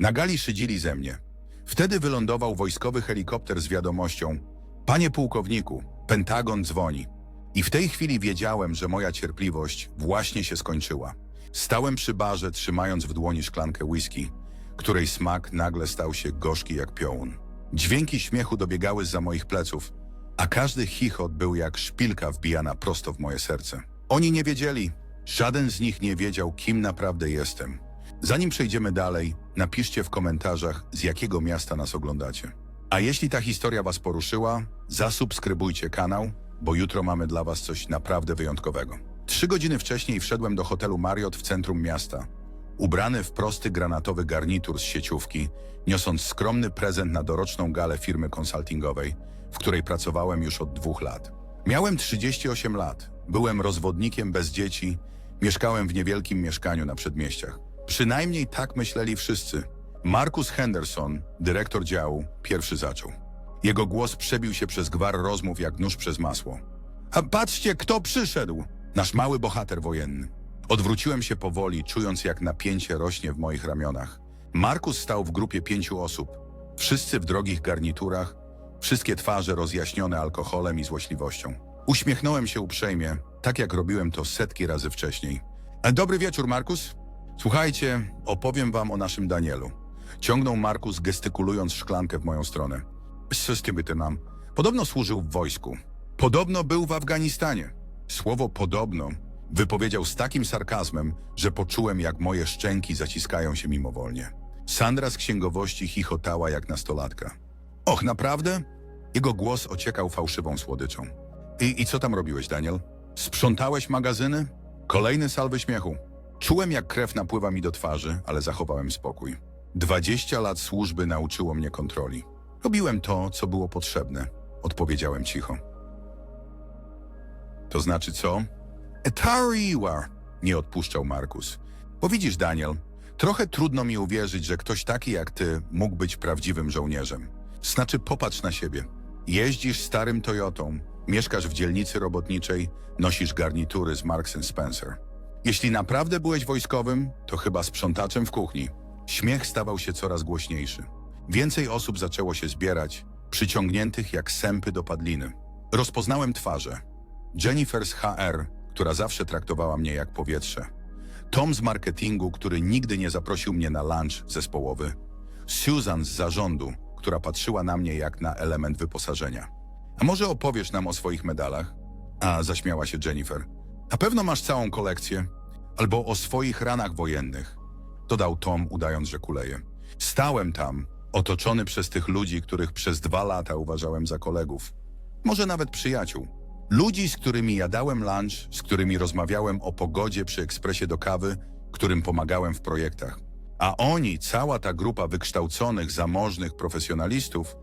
Na gali szydzili ze mnie. Wtedy wylądował wojskowy helikopter z wiadomością Panie pułkowniku, Pentagon dzwoni. I w tej chwili wiedziałem, że moja cierpliwość właśnie się skończyła. Stałem przy barze, trzymając w dłoni szklankę whisky, której smak nagle stał się gorzki jak piołun. Dźwięki śmiechu dobiegały za moich pleców, a każdy chichot był jak szpilka wbijana prosto w moje serce. Oni nie wiedzieli, żaden z nich nie wiedział, kim naprawdę jestem. Zanim przejdziemy dalej, napiszcie w komentarzach, z jakiego miasta nas oglądacie. A jeśli ta historia Was poruszyła, zasubskrybujcie kanał, bo jutro mamy dla Was coś naprawdę wyjątkowego. Trzy godziny wcześniej wszedłem do hotelu Marriott w centrum miasta. Ubrany w prosty granatowy garnitur z sieciówki, niosąc skromny prezent na doroczną galę firmy konsultingowej, w której pracowałem już od dwóch lat. Miałem 38 lat, byłem rozwodnikiem bez dzieci, mieszkałem w niewielkim mieszkaniu na przedmieściach. Przynajmniej tak myśleli wszyscy. Marcus Henderson, dyrektor działu, pierwszy zaczął. Jego głos przebił się przez gwar rozmów jak nóż przez masło. A patrzcie, kto przyszedł! Nasz mały bohater wojenny. Odwróciłem się powoli, czując jak napięcie rośnie w moich ramionach. Markus stał w grupie pięciu osób. Wszyscy w drogich garniturach, wszystkie twarze rozjaśnione alkoholem i złośliwością. Uśmiechnąłem się uprzejmie, tak jak robiłem to setki razy wcześniej. Dobry wieczór, Markus. Słuchajcie, opowiem wam o naszym Danielu. Ciągnął Markus, gestykulując szklankę w moją stronę. Co z tym by ty nam? Podobno służył w wojsku. Podobno był w Afganistanie. Słowo podobno wypowiedział z takim sarkazmem, że poczułem, jak moje szczęki zaciskają się mimowolnie. Sandra z księgowości chichotała jak nastolatka. Och, naprawdę? Jego głos ociekał fałszywą słodyczą. I, I co tam robiłeś, Daniel? Sprzątałeś magazyny? Kolejny salwy śmiechu. Czułem, jak krew napływa mi do twarzy, ale zachowałem spokój. Dwadzieścia lat służby nauczyło mnie kontroli. Robiłem to, co było potrzebne. Odpowiedziałem cicho. To znaczy co? Etariwa, nie odpuszczał Markus. Bo widzisz, Daniel, trochę trudno mi uwierzyć, że ktoś taki jak ty mógł być prawdziwym żołnierzem. Znaczy, popatrz na siebie. Jeździsz starym Toyotą, mieszkasz w dzielnicy robotniczej, nosisz garnitury z Marks Spencer. Jeśli naprawdę byłeś wojskowym, to chyba sprzątaczem w kuchni. Śmiech stawał się coraz głośniejszy. Więcej osób zaczęło się zbierać, przyciągniętych jak sępy do padliny. Rozpoznałem twarze. Jennifer z HR, która zawsze traktowała mnie jak powietrze. Tom z marketingu, który nigdy nie zaprosił mnie na lunch zespołowy. Susan z zarządu, która patrzyła na mnie jak na element wyposażenia. A może opowiesz nam o swoich medalach? A, zaśmiała się Jennifer. Na pewno masz całą kolekcję. Albo o swoich ranach wojennych. Dodał Tom, udając, że kuleje. Stałem tam, otoczony przez tych ludzi, których przez dwa lata uważałem za kolegów. Może nawet przyjaciół. Ludzi, z którymi jadałem lunch, z którymi rozmawiałem o pogodzie przy ekspresie do kawy, którym pomagałem w projektach. A oni, cała ta grupa wykształconych, zamożnych profesjonalistów,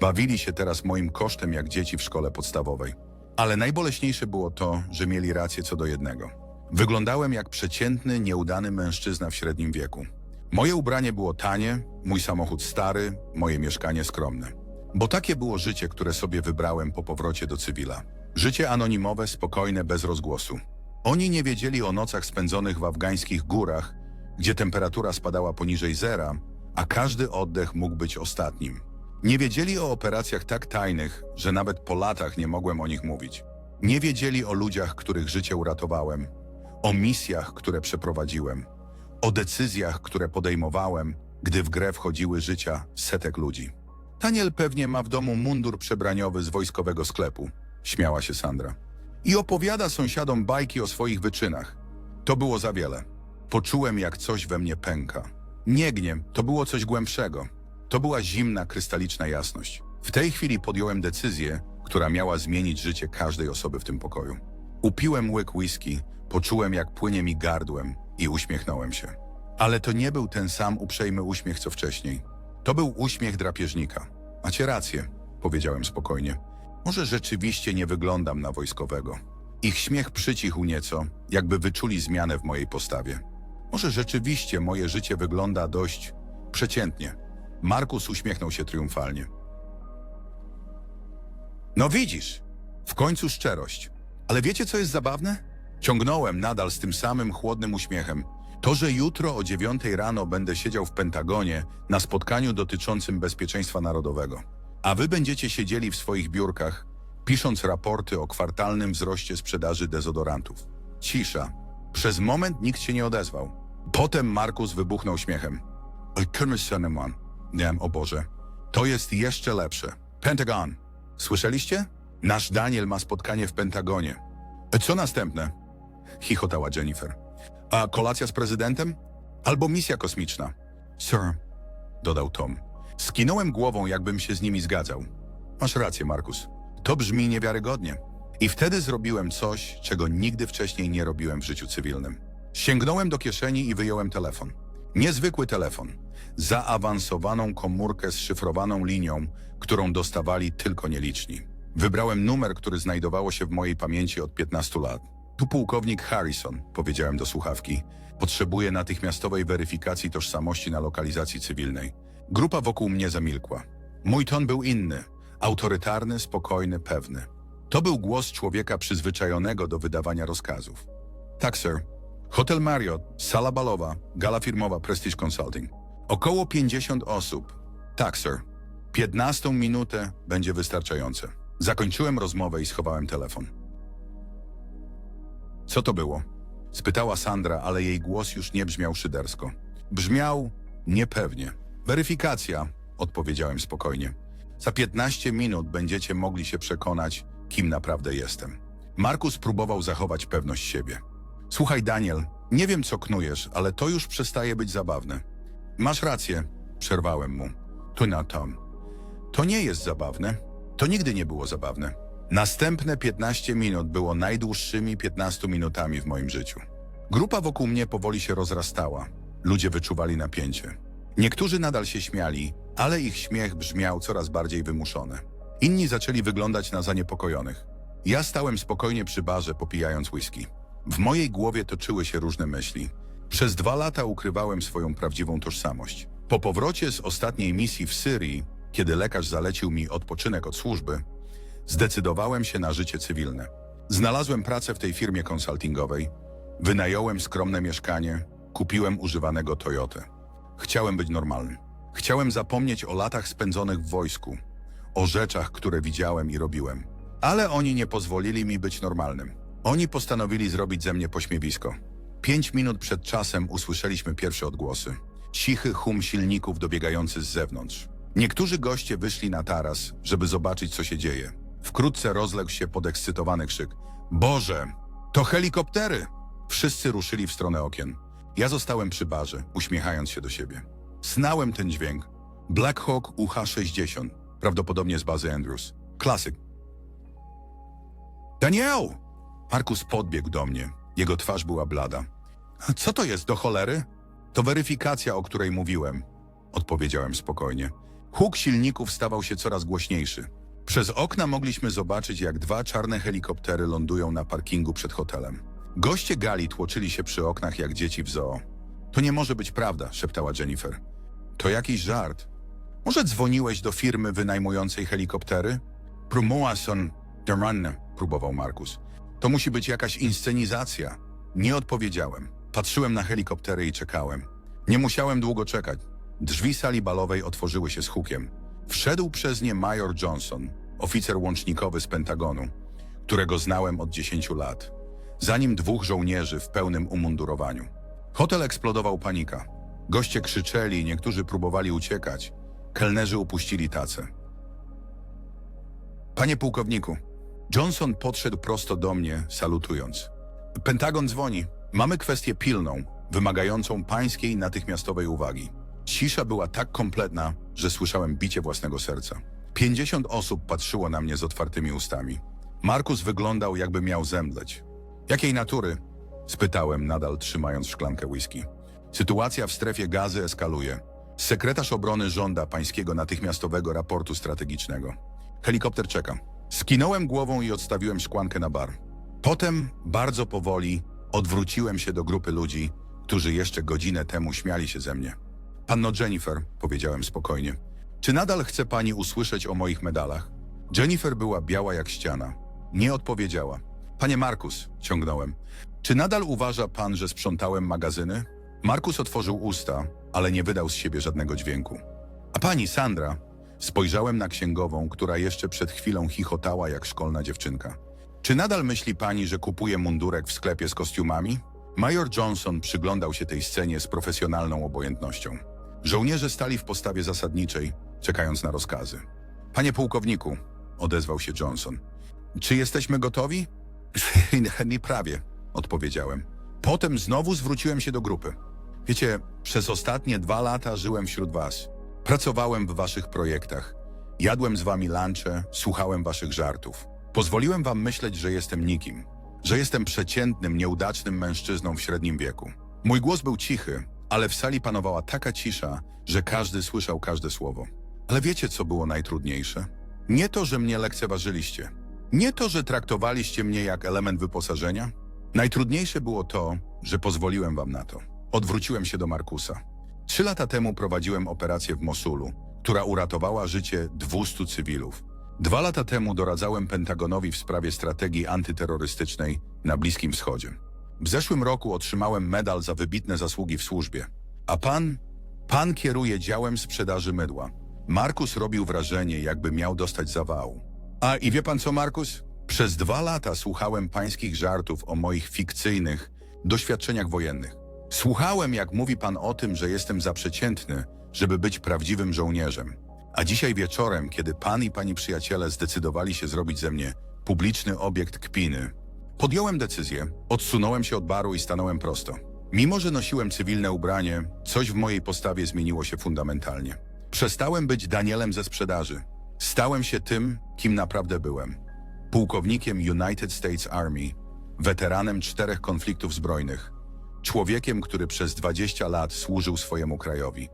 bawili się teraz moim kosztem jak dzieci w szkole podstawowej. Ale najboleśniejsze było to, że mieli rację co do jednego. Wyglądałem jak przeciętny, nieudany mężczyzna w średnim wieku. Moje ubranie było tanie, mój samochód stary, moje mieszkanie skromne. Bo takie było życie, które sobie wybrałem po powrocie do cywila. Życie anonimowe, spokojne, bez rozgłosu. Oni nie wiedzieli o nocach spędzonych w afgańskich górach, gdzie temperatura spadała poniżej zera, a każdy oddech mógł być ostatnim. Nie wiedzieli o operacjach tak tajnych, że nawet po latach nie mogłem o nich mówić. Nie wiedzieli o ludziach, których życie uratowałem, o misjach, które przeprowadziłem, o decyzjach, które podejmowałem, gdy w grę wchodziły życia setek ludzi. Daniel pewnie ma w domu mundur przebraniowy z wojskowego sklepu, śmiała się Sandra. I opowiada sąsiadom bajki o swoich wyczynach. To było za wiele. Poczułem, jak coś we mnie pęka. Nie gniew, to było coś głębszego. To była zimna, krystaliczna jasność. W tej chwili podjąłem decyzję, która miała zmienić życie każdej osoby w tym pokoju. Upiłem łyk whisky, poczułem, jak płynie mi gardłem i uśmiechnąłem się. Ale to nie był ten sam uprzejmy uśmiech, co wcześniej. To był uśmiech drapieżnika. Macie rację, powiedziałem spokojnie. Może rzeczywiście nie wyglądam na wojskowego. Ich śmiech przycichł nieco, jakby wyczuli zmianę w mojej postawie. Może rzeczywiście moje życie wygląda dość przeciętnie. Markus uśmiechnął się triumfalnie. No widzisz, w końcu szczerość. Ale wiecie, co jest zabawne? Ciągnąłem nadal z tym samym chłodnym uśmiechem. To, że jutro o 9 rano będę siedział w Pentagonie na spotkaniu dotyczącym bezpieczeństwa narodowego, a wy będziecie siedzieli w swoich biurkach, pisząc raporty o kwartalnym wzroście sprzedaży dezodorantów. Cisza. Przez moment nikt się nie odezwał. Potem Markus wybuchnął śmiechem. "Oj, Nie, o Boże. To jest jeszcze lepsze. Pentagon. Słyszeliście? Nasz Daniel ma spotkanie w Pentagonie. Co następne? Chichotała Jennifer. A kolacja z prezydentem? Albo misja kosmiczna? Sir, dodał Tom. Skinąłem głową, jakbym się z nimi zgadzał. Masz rację, Markus. To brzmi niewiarygodnie. I wtedy zrobiłem coś, czego nigdy wcześniej nie robiłem w życiu cywilnym. Sięgnąłem do kieszeni i wyjąłem telefon. Niezwykły telefon. Zaawansowaną komórkę z szyfrowaną linią, którą dostawali tylko nieliczni. Wybrałem numer, który znajdowało się w mojej pamięci od 15 lat. Tu pułkownik Harrison, powiedziałem do słuchawki. Potrzebuję natychmiastowej weryfikacji tożsamości na lokalizacji cywilnej. Grupa wokół mnie zamilkła. Mój ton był inny. Autorytarny, spokojny, pewny. To był głos człowieka przyzwyczajonego do wydawania rozkazów. Tak, sir. Hotel Marriott, sala balowa, gala firmowa Prestige Consulting. Około 50 osób. Tak, sir. 15 minutę będzie wystarczające. Zakończyłem rozmowę i schowałem telefon. Co to było? Spytała Sandra, ale jej głos już nie brzmiał szydersko. Brzmiał niepewnie. Weryfikacja, odpowiedziałem spokojnie. Za 15 minut będziecie mogli się przekonać, kim naprawdę jestem. Markus próbował zachować pewność siebie. Słuchaj, Daniel, nie wiem co knujesz, ale to już przestaje być zabawne. Masz rację, przerwałem mu. Tu na Tom. To nie jest zabawne. To nigdy nie było zabawne. Następne 15 minut było najdłuższymi 15 minutami w moim życiu. Grupa wokół mnie powoli się rozrastała. Ludzie wyczuwali napięcie. Niektórzy nadal się śmiali, ale ich śmiech brzmiał coraz bardziej wymuszony. Inni zaczęli wyglądać na zaniepokojonych. Ja stałem spokojnie przy barze, popijając whisky. W mojej głowie toczyły się różne myśli. Przez dwa lata ukrywałem swoją prawdziwą tożsamość. Po powrocie z ostatniej misji w Syrii, kiedy lekarz zalecił mi odpoczynek od służby, zdecydowałem się na życie cywilne. Znalazłem pracę w tej firmie konsultingowej, wynająłem skromne mieszkanie, kupiłem używanego Toyotę. Chciałem być normalny. Chciałem zapomnieć o latach spędzonych w wojsku, o rzeczach, które widziałem i robiłem. Ale oni nie pozwolili mi być normalnym. Oni postanowili zrobić ze mnie pośmiewisko. Pięć minut przed czasem usłyszeliśmy pierwsze odgłosy. Cichy hum silników dobiegający z zewnątrz. Niektórzy goście wyszli na taras, żeby zobaczyć, co się dzieje. Wkrótce rozległ się podekscytowany krzyk. Boże, to helikoptery! Wszyscy ruszyli w stronę okien. Ja zostałem przy barze, uśmiechając się do siebie. Znałem ten dźwięk. Black Hawk UH-60, prawdopodobnie z bazy Andrews. Klasyk. Daniel! Markus podbiegł do mnie. Jego twarz była blada. Co to jest do cholery? To weryfikacja, o której mówiłem. Odpowiedziałem spokojnie. Huk silników stawał się coraz głośniejszy. Przez okna mogliśmy zobaczyć, jak dwa czarne helikoptery lądują na parkingu przed hotelem. Goście gali tłoczyli się przy oknach jak dzieci w zoo. To nie może być prawda, szeptała Jennifer. To jakiś żart. Może dzwoniłeś do firmy wynajmującej helikoptery? Promoason Deranne, próbował Markus. To musi być jakaś inscenizacja. Nie odpowiedziałem. Patrzyłem na helikoptery i czekałem. Nie musiałem długo czekać. Drzwi sali balowej otworzyły się z hukiem. Wszedł przez nie major Johnson, oficer łącznikowy z Pentagonu, którego znałem od 10 lat. Za nim dwóch żołnierzy w pełnym umundurowaniu. Hotel eksplodował panika. Goście krzyczeli, niektórzy próbowali uciekać. Kelnerzy upuścili tacę. Panie pułkowniku, Johnson podszedł prosto do mnie, salutując. Pentagon dzwoni. Mamy kwestię pilną, wymagającą pańskiej natychmiastowej uwagi. Cisza była tak kompletna, że słyszałem bicie własnego serca. Pięćdziesiąt osób patrzyło na mnie z otwartymi ustami. Markus wyglądał, jakby miał zemdleć. Jakiej natury? Spytałem, nadal trzymając szklankę whisky. Sytuacja w strefie gazy eskaluje. Sekretarz obrony żąda pańskiego natychmiastowego raportu strategicznego. Helikopter czeka. Skinąłem głową i odstawiłem szklankę na bar. Potem, bardzo powoli, odwróciłem się do grupy ludzi, którzy jeszcze godzinę temu śmiali się ze mnie. Panno Jennifer, powiedziałem spokojnie, czy nadal chce pani usłyszeć o moich medalach? Jennifer była biała jak ściana. Nie odpowiedziała. Panie Markus, ciągnąłem, czy nadal uważa pan, że sprzątałem magazyny? Markus otworzył usta, ale nie wydał z siebie żadnego dźwięku. A pani Sandra? Spojrzałem na księgową, która jeszcze przed chwilą chichotała jak szkolna dziewczynka. Czy nadal myśli pani, że kupuje mundurek w sklepie z kostiumami? Major Johnson przyglądał się tej scenie z profesjonalną obojętnością. Żołnierze stali w postawie zasadniczej, czekając na rozkazy. Panie pułkowniku, odezwał się Johnson. Czy jesteśmy gotowi? Nie prawie, odpowiedziałem. Potem znowu zwróciłem się do grupy. Wiecie, przez ostatnie dwa lata żyłem wśród was. Pracowałem w waszych projektach. Jadłem z wami lunche, słuchałem waszych żartów. Pozwoliłem wam myśleć, że jestem nikim. Że jestem przeciętnym, nieudacznym mężczyzną w średnim wieku. Mój głos był cichy, ale w sali panowała taka cisza, że każdy słyszał każde słowo. Ale wiecie, co było najtrudniejsze? Nie to, że mnie lekceważyliście. Nie to, że traktowaliście mnie jak element wyposażenia. Najtrudniejsze było to, że pozwoliłem wam na to. Odwróciłem się do Markusa. Trzy lata temu prowadziłem operację w Mosulu, która uratowała życie 200 cywilów. Dwa lata temu doradzałem Pentagonowi w sprawie strategii antyterrorystycznej na Bliskim Wschodzie. W zeszłym roku otrzymałem medal za wybitne zasługi w służbie. A pan? Pan kieruje działem sprzedaży mydła. Markus robił wrażenie, jakby miał dostać zawału. A i wie pan co, Markus? Przez dwa lata słuchałem pańskich żartów o moich fikcyjnych doświadczeniach wojennych. Słuchałem, jak mówi pan o tym, że jestem za przeciętny, żeby być prawdziwym żołnierzem. A dzisiaj wieczorem, kiedy pan i pani przyjaciele zdecydowali się zrobić ze mnie publiczny obiekt kpiny, podjąłem decyzję, odsunąłem się od baru i stanąłem prosto. Mimo, że nosiłem cywilne ubranie, coś w mojej postawie zmieniło się fundamentalnie. Przestałem być Danielem ze sprzedaży. Stałem się tym, kim naprawdę byłem. Pułkownikiem United States Army, weteranem czterech konfliktów zbrojnych, człowiekiem, który przez 20 lat służył swojemu krajowi.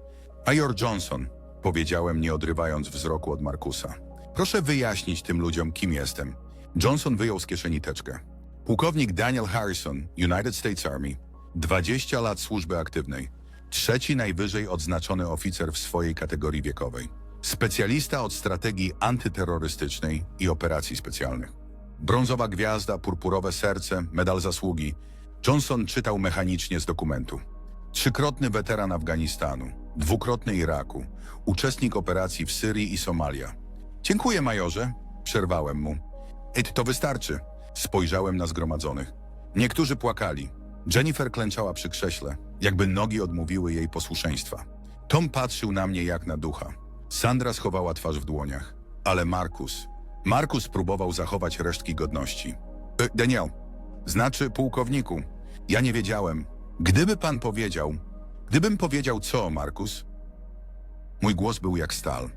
Major Johnson, powiedziałem, nie odrywając wzroku od Markusa. Proszę wyjaśnić tym ludziom, kim jestem. Johnson wyjął z kieszeni teczkę. Pułkownik Daniel Harrison, United States Army, 20 lat służby aktywnej, trzeci najwyżej odznaczony oficer w swojej kategorii wiekowej, specjalista od strategii antyterrorystycznej i operacji specjalnych. Brązowa gwiazda, purpurowe serce, medal zasługi. Johnson czytał mechanicznie z dokumentu. Trzykrotny weteran Afganistanu, dwukrotny Iraku, uczestnik operacji w Syrii i Somalia. Dziękuję, majorze, przerwałem mu. Ej, to wystarczy. Spojrzałem na zgromadzonych. Niektórzy płakali. Jennifer klęczała przy krześle, jakby nogi odmówiły jej posłuszeństwa. Tom patrzył na mnie jak na ducha. Sandra schowała twarz w dłoniach. Ale Markus... Markus próbował zachować resztki godności. E, Daniel, znaczy pułkowniku, ja nie wiedziałem. Gdyby pan powiedział... Gdybym powiedział co, Markus? Mój głos był jak stal.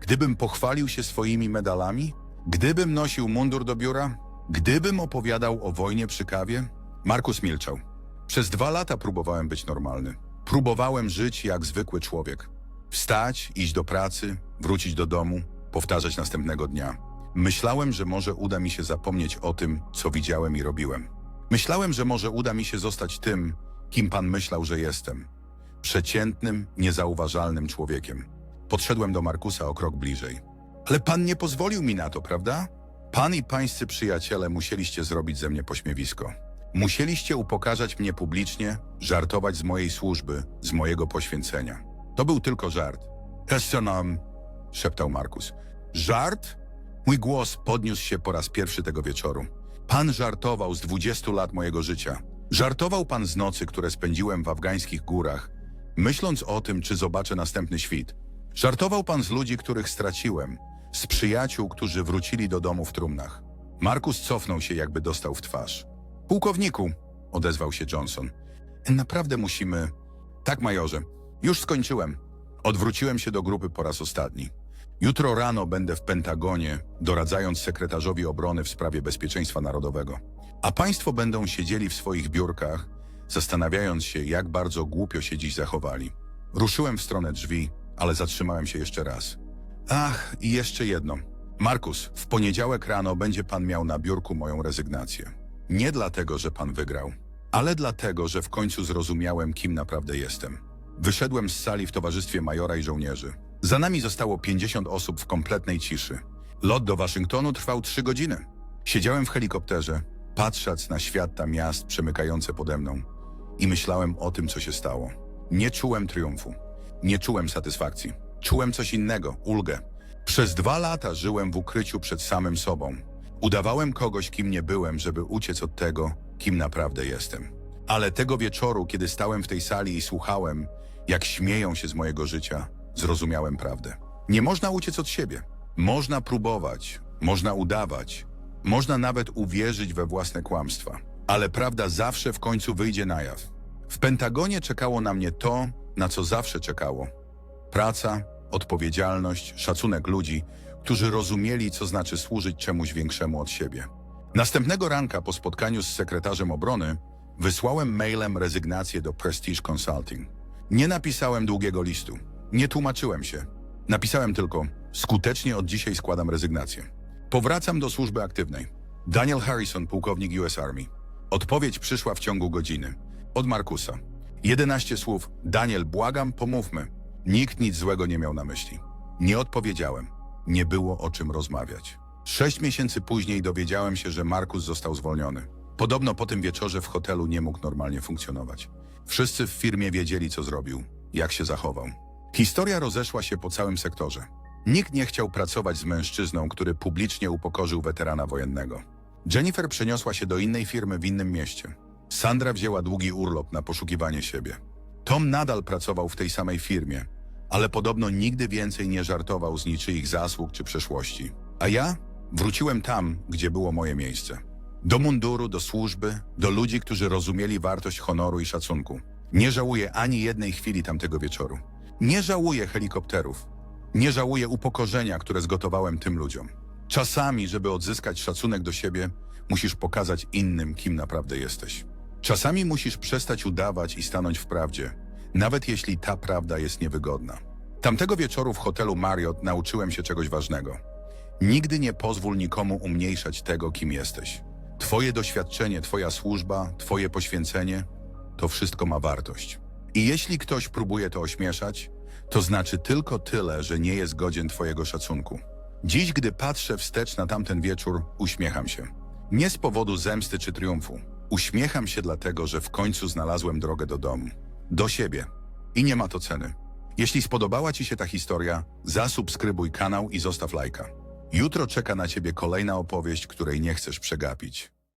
Gdybym pochwalił się swoimi medalami? Gdybym nosił mundur do biura? Gdybym opowiadał o wojnie przy kawie? Markus milczał. Przez dwa lata próbowałem być normalny. Próbowałem żyć jak zwykły człowiek. Wstać, iść do pracy, wrócić do domu, powtarzać następnego dnia. Myślałem, że może uda mi się zapomnieć o tym, co widziałem i robiłem. Myślałem, że może uda mi się zostać tym, kim pan myślał, że jestem. Przeciętnym, niezauważalnym człowiekiem. Podszedłem do Markusa o krok bliżej. Ale pan nie pozwolił mi na to, prawda? Pan i pańscy przyjaciele musieliście zrobić ze mnie pośmiewisko. Musieliście upokarzać mnie publicznie, żartować z mojej służby, z mojego poświęcenia. To był tylko żart. Jeszcze nam, szeptał Markus. Żart? Mój głos podniósł się po raz pierwszy tego wieczoru. Pan żartował z 20 lat mojego życia. Żartował pan z nocy, które spędziłem w afgańskich górach, myśląc o tym, czy zobaczę następny świt. Żartował pan z ludzi, których straciłem, z przyjaciół, którzy wrócili do domu w trumnach. Markus cofnął się, jakby dostał w twarz. Pułkowniku, odezwał się Johnson. Naprawdę musimy. Tak, majorze. Już skończyłem. Odwróciłem się do grupy po raz ostatni. Jutro rano będę w Pentagonie, doradzając sekretarzowi obrony w sprawie bezpieczeństwa narodowego. A państwo będą siedzieli w swoich biurkach, zastanawiając się, jak bardzo głupio się dziś zachowali. Ruszyłem w stronę drzwi, ale zatrzymałem się jeszcze raz. Ach, i jeszcze jedno. Markus, w poniedziałek rano będzie pan miał na biurku moją rezygnację. Nie dlatego, że pan wygrał, ale dlatego, że w końcu zrozumiałem, kim naprawdę jestem. Wyszedłem z sali w towarzystwie majora i żołnierzy. Za nami zostało 50 osób w kompletnej ciszy. Lot do Waszyngtonu trwał 3 godziny. Siedziałem w helikopterze, patrząc na świata miast przemykające pode mną i myślałem o tym, co się stało. Nie czułem triumfu. Nie czułem satysfakcji. Czułem coś innego, ulgę. Przez dwa lata żyłem w ukryciu przed samym sobą. Udawałem kogoś, kim nie byłem, żeby uciec od tego, kim naprawdę jestem. Ale tego wieczoru, kiedy stałem w tej sali i słuchałem, jak śmieją się z mojego życia, zrozumiałem prawdę. Nie można uciec od siebie. Można próbować, można udawać, można nawet uwierzyć we własne kłamstwa. Ale prawda zawsze w końcu wyjdzie na jaw. W Pentagonie czekało na mnie to, na co zawsze czekało. Praca, odpowiedzialność, szacunek ludzi, którzy rozumieli, co znaczy służyć czemuś większemu od siebie. Następnego ranka po spotkaniu z sekretarzem obrony wysłałem mailem rezygnację do Prestige Consulting. Nie napisałem długiego listu. Nie tłumaczyłem się. Napisałem tylko: Skutecznie od dzisiaj składam rezygnację. Powracam do służby aktywnej. Daniel Harrison, pułkownik US Army. Odpowiedź przyszła w ciągu godziny. Od Markusa. 11 słów. Daniel, błagam, pomówmy. Nikt nic złego nie miał na myśli. Nie odpowiedziałem. Nie było o czym rozmawiać. Sześć miesięcy później dowiedziałem się, że Markus został zwolniony. Podobno po tym wieczorze w hotelu nie mógł normalnie funkcjonować. Wszyscy w firmie wiedzieli, co zrobił, jak się zachował. Historia rozeszła się po całym sektorze. Nikt nie chciał pracować z mężczyzną, który publicznie upokorzył weterana wojennego. Jennifer przeniosła się do innej firmy w innym mieście. Sandra wzięła długi urlop na poszukiwanie siebie. Tom nadal pracował w tej samej firmie, ale podobno nigdy więcej nie żartował z niczyich zasług czy przeszłości. A ja wróciłem tam, gdzie było moje miejsce. Do munduru, do służby, do ludzi, którzy rozumieli wartość honoru i szacunku. Nie żałuję ani jednej chwili tamtego wieczoru. Nie żałuję helikopterów. Nie żałuję upokorzenia, które zgotowałem tym ludziom. Czasami, żeby odzyskać szacunek do siebie, musisz pokazać innym, kim naprawdę jesteś. Czasami musisz przestać udawać i stanąć w prawdzie, nawet jeśli ta prawda jest niewygodna. Tamtego wieczoru w hotelu Marriott nauczyłem się czegoś ważnego. Nigdy nie pozwól nikomu umniejszać tego, kim jesteś. Twoje doświadczenie, Twoja służba, Twoje poświęcenie to wszystko ma wartość. I jeśli ktoś próbuje to ośmieszać, to znaczy tylko tyle, że nie jest godzien Twojego szacunku. Dziś, gdy patrzę wstecz na tamten wieczór, uśmiecham się. Nie z powodu zemsty czy triumfu. Uśmiecham się dlatego, że w końcu znalazłem drogę do domu. Do siebie. I nie ma to ceny. Jeśli spodobała Ci się ta historia, zasubskrybuj kanał i zostaw lajka. Jutro czeka na Ciebie kolejna opowieść, której nie chcesz przegapić.